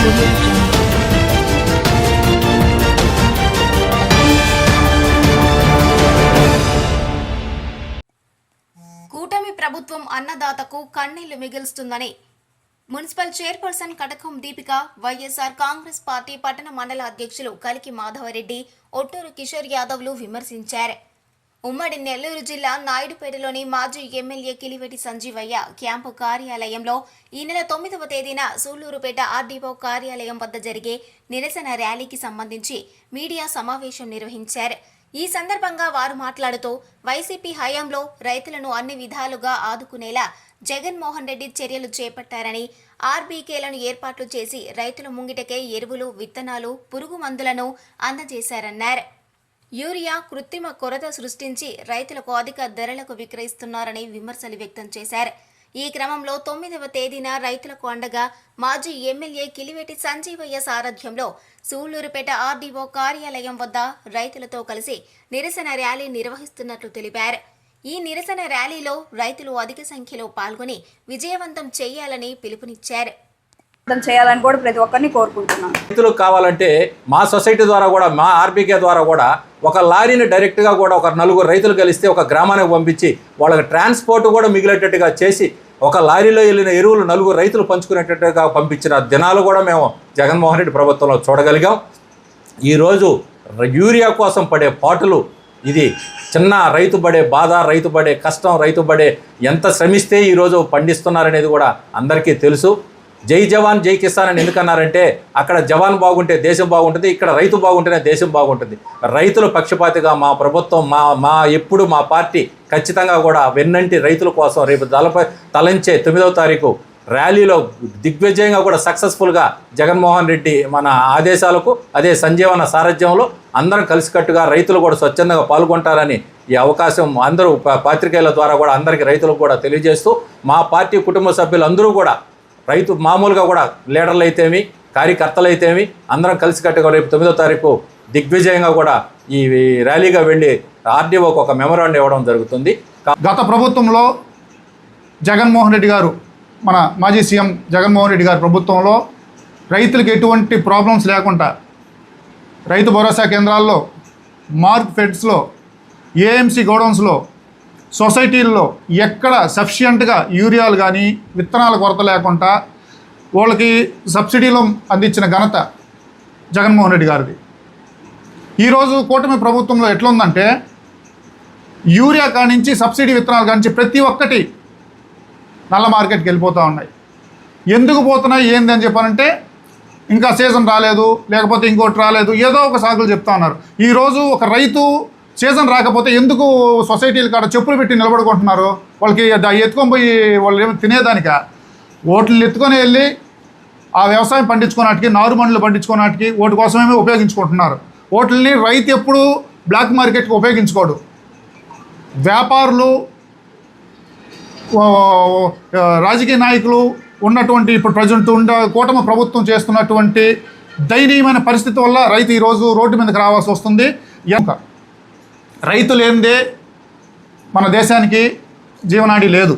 కూటమి ప్రభుత్వం అన్నదాతకు కన్నీళ్ళు మిగులుస్తుందని municipal chairperson Katakam Deepika YSR Congress party పట్టణ మండల అధ్యక్షులు కలికి మాధవరెడ్డి ఒట్టూరు కిషోర్ యాదవ్లు విమర్శించారు. ఉమ్మడి నెల్లూరు జిల్లా నాయుడుపేటలోని మాజీ ఎమ్మెల్యే కిలివెటి సంజీవయ్య క్యాంపు కార్యాలయంలో ఈ నెల తొమ్మిదవ తేదీన సూళ్ళూరుపేట ఆర్డీఓ కార్యాలయం వద్ద జరిగే నిరసన ర్యాలీకి సంబంధించి మీడియా సమావేశం నిర్వహించారు. ఈ సందర్భంగా వారు మాట్లాడుతూ వైసీపీ హయాంలో రైతులను అన్ని విధాలుగా ఆదుకునేలా జగన్మోహన్ రెడ్డి చర్యలు చేపట్టారని ఆర్బీకేలను ఏర్పాట్లు చేసి రైతుల ముంగిటకే ఎరువులు విత్తనాలు పురుగు మందులను అందజేశారన్నారు. యూరియా కృత్రిమ కొరత సృష్టించి రైతులకు అధిక ధరలకు విక్రయిస్తున్నారని విమర్శలు వ్యక్తం చేశారు. ఈ క్రమంలో తొమ్మిదవ తేదీన రైతులకు అండగా మాజీ ఎమ్మెల్యే కిలివేటి సంజీవయ్య సారథ్యంలో సూళ్ళూరుపేట ఆర్డీఓ కార్యాలయం వద్ద రైతులతో కలిసి నిరసన ర్యాలీ నిర్వహిస్తున్నట్లు తెలిపారు. ఈ నిరసన ర్యాలీలో రైతులు అధిక సంఖ్యలో పాల్గొని విజయవంతం చేయాలని పిలుపునిచ్చారు. చేయాలని కూడా ప్రతి ఒక్కరిని కోరుకుంటున్నాను. రైతులకు కావాలంటే మా సొసైటీ ద్వారా కూడా మా ఆర్బీకే ద్వారా కూడా ఒక లారీని డైరెక్ట్గా కూడా ఒక నలుగురు రైతులు కలిస్తే ఒక గ్రామానికి పంపించి వాళ్ళకి ట్రాన్స్పోర్ట్ కూడా మిగిలేటట్టుగా చేసి ఒక లారీలో వెళ్ళిన ఎరువులు నలుగురు రైతులు పంచుకునేటట్టుగా పంపించిన దినాలు కూడా మేము జగన్మోహన్ రెడ్డి ప్రభుత్వంలో చూడగలిగాం. ఈరోజు యూరియా కోసం పడే పాటలు ఇది చిన్న రైతు పడే బాధ రైతు పడే కష్టం రైతు పడే ఎంత శ్రమిస్తే ఈరోజు పండిస్తున్నారనేది కూడా అందరికీ తెలుసు. జై జవాన్ జై కిసాన్ అని ఎందుకన్నారంటే అక్కడ జవాన్ బాగుంటే దేశం బాగుంటుంది ఇక్కడ రైతు బాగుంటేనే దేశం బాగుంటుంది. రైతుల పక్షపాతిగా మా ప్రభుత్వం మా మా ఎప్పుడు మా పార్టీ ఖచ్చితంగా కూడా వెన్నంటి రైతుల కోసం రేపు తలపై తలంచే తొమ్మిదవ తారీఖు ర్యాలీలో దిగ్విజయంగా కూడా సక్సెస్ఫుల్గా జగన్మోహన్ రెడ్డి మన ఆదేశాలకు అదే సంజీవన సారథ్యంలో అందరం కలిసికట్టుగా రైతులు కూడా స్వచ్ఛందంగా పాల్గొంటారని ఈ అవకాశం అందరూ ప- పాత్రికేయుల ద్వారా కూడా అందరికీ రైతులకు కూడా తెలియజేస్తూ మా పార్టీ కుటుంబ సభ్యులు అందరూ కూడా రైతు మామూలుగా కూడా లీడర్లు అయితేమి కార్యకర్తలు అయితేమి అందరం కలిసికట్టుగా రేపు తొమ్మిదో తారీఖు దిగ్విజయంగా కూడా ఈ ర్యాలీగా వెళ్ళి ఆర్డీఓకి ఒక మెమోరాండం ఇవ్వడం జరుగుతుంది. గత ప్రభుత్వంలో జగన్మోహన్ రెడ్డి గారు మన మాజీ సీఎం జగన్మోహన్ రెడ్డి గారి ప్రభుత్వంలో రైతులకు ఎటువంటి ప్రాబ్లమ్స్ లేకుండా రైతు భరోసా కేంద్రాల్లో మార్క్ ఫెడ్స్లో ఏఎంసీ గోడౌన్స్లో సొసైటీల్లో ఎక్కడ సఫిషియంట్గా యూరియాలు కానీ విత్తనాల కొరత లేకుండా వాళ్ళకి సబ్సిడీలో అందించిన ఘనత జగన్మోహన్ రెడ్డి గారిది. ఈరోజు కూటమి ప్రభుత్వంలో ఎట్లుందంటే యూరియా కానించి సబ్సిడీ విత్తనాలు కానించి ప్రతి ఒక్కటి నల్ల మార్కెట్కి వెళ్ళిపోతూ ఉన్నాయి. ఎందుకు పోతున్నాయి? ఏంది అని చెప్పానంటే ఇంకా సీజన్ రాలేదు లేకపోతే ఇంకోటి రాలేదు ఏదో ఒక సాగులు చెప్తా ఉన్నారు. ఈరోజు ఒక రైతు సీజన్ రాకపోతే ఎందుకు సొసైటీలు కాడ చెప్పులు పెట్టి నిలబడుకుంటున్నారు? వాళ్ళకి ఎత్తుకొని పోయి వాళ్ళు ఏమి తినేదానిక? ఓట్లు ఎత్తుకొని వెళ్ళి ఆ వ్యవసాయం పండించుకోనాటికి నారుమణులు పండించుకోనాటికి ఓటు కోసమేమి ఉపయోగించుకుంటున్నారు. ఓట్లని రైతు ఎప్పుడు బ్లాక్ మార్కెట్కి ఉపయోగించుకోడు. వ్యాపారులు రాజకీయ నాయకులు ఉన్నటువంటి ఇప్పుడు ప్రజెంట్ ఉండ కూటమి ప్రభుత్వం చేస్తున్నటువంటి దయనీయమైన పరిస్థితి వల్ల రైతు ఈరోజు రోడ్డు మీదకి రావాల్సి వస్తుంది. ఎంత రైతు లేనిదే మన దేశానికి జీవనాడి లేదు.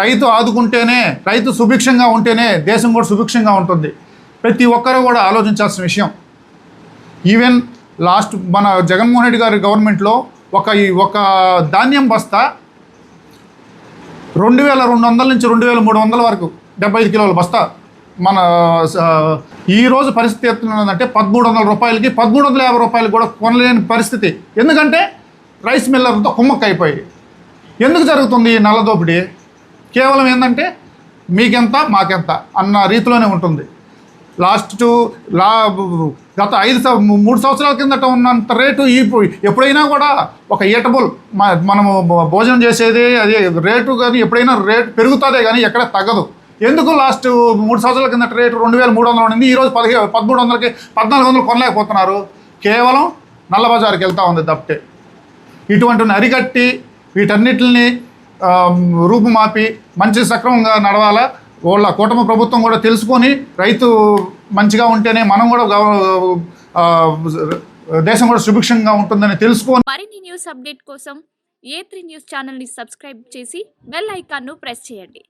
రైతు ఆదుకుంటేనే రైతు సుభిక్షంగా ఉంటేనే దేశం కూడా సుభిక్షంగా ఉంటుంది. ప్రతి ఒక్కరూ కూడా ఆలోచించాల్సిన విషయం. ఈవెన్ లాస్ట్ మన జగన్మోహన్ రెడ్డి గారి గవర్నమెంట్లో ఒక ఈ ఒక ధాన్యం బస్తా రెండు వేల రెండు వందల నుంచి రెండు వేల మూడు వందల వరకు డెబ్బై ఐదు కిలోల బస్తా మన స- పరిస్థితి ఎత్తున్నదంటే పదమూడు వందల రూపాయలకి పదమూడు వందల యాభై రూపాయలకి కూడా కొనలేని పరిస్థితి. ఎందుకంటే రైస్ మిల్లర్తో కుమ్మక్క అయిపోయి ఎందుకు జరుగుతుంది ఈ నల్ల దోపిడీ కేవలం ఏంటంటే మీకెంత మాకెంత అన్న రీతిలోనే ఉంటుంది. లాస్ట్ టూ లా గత ఐదు మూడు సంవత్సరాల కిందట ఉన్నంత రేటు ఈ ఎప్పుడైనా కూడా ఒక ఈటబుల్ మనము భోజనం చేసేది అది రేటు కానీ ఎప్పుడైనా రేటు పెరుగుతుందే కానీ ఎక్కడ తగ్గదు. ఎందుకు లాస్ట్ మూడు సంవత్సరాల కిందట రేటు రెండు వేల మూడు వందలు ఉండింది? ఈరోజు పదిహే పదమూడు వందలకి పద్నాలుగు వందలు కొనలేకపోతున్నారు. కేవలం నల్ల బజార్కి వెళ్తూ ఉంది తప్పితే ఇటువంటిని అరికట్టి వీటన్నిటిని రూపుమాపి మంచి సక్రమంగా నడవాలా? వాళ్ళ కూటమి ప్రభుత్వం కూడా తెలుసుకొని రైతు మంచిగా ఉంటేనే మనం కూడా దేశం కూడా సుభిక్షంగా ఉంటుందని తెలుసుకొని మరిన్ని న్యూస్ అప్డేట్ కోసం ఏ త్రీ న్యూస్ ఛానల్ని సబ్స్క్రైబ్ చేసి బెల్ ఐకాన్ను ప్రెస్ చేయండి.